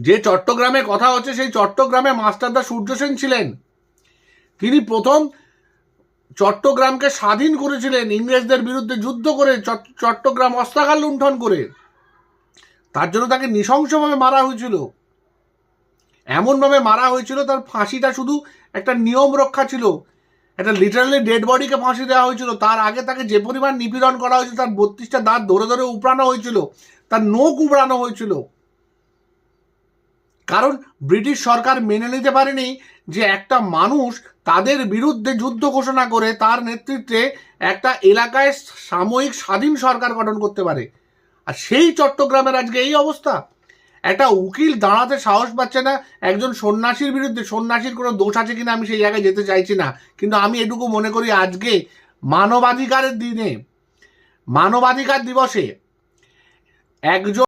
যে চট্টগ্রামে কথা হচ্ছে, সেই চট্টগ্রামে মাস্টারদা সূর্য সেন ছিলেন। তিনি প্রথম চট্টগ্রামকে স্বাধীন করেছিলেন ইংরেজদের বিরুদ্ধে যুদ্ধ করে, চট- চট্টগ্রাম অস্ত্রাগার লুণ্ঠন করে। তার জন্য তাকে নৃশংসভাবে মারা হয়েছিল। এমনভাবে মারা হয়েছিল, তার ফাঁসিটা শুধু একটা নিয়ম রক্ষা ছিল। একটা লিটারালি ডেড বডিকে ফাঁসি দেওয়া হয়েছিল। তার আগে তাকে যে পরিমাণ নিপীড়ন করা হয়েছিল, তার বত্রিশটা দাঁত ধরে ধরে উপড়ানো হয়েছিল। তার নোখ উপড়ানো হয়েছিল। কারণ ব্রিটিশ সরকার মেনে নিতে পারেনি যে একটা মানুষ তাদের বিরুদ্ধে যুদ্ধ ঘোষণা করে তার নেতৃত্বে একটা এলাকায় সাময়িক স্বাধীন সরকার গঠন করতে পারে। আর সেই চট্টগ্রামের আজকে এই অবস্থা। একটা উকিল দাঁড়াতে সাহস পাচ্ছে না, একজন সন্ন্যাসীর বিরুদ্ধে, সন্ন্যাসীর কোনো দোষ আছে কিনা আমি সেই জায়গায় যেতে চাইছি না। কিন্তু আমি এটুকু মনে করি আজকে মানবাধিকারের দিনে, মানবাধিকার দিবসে একজন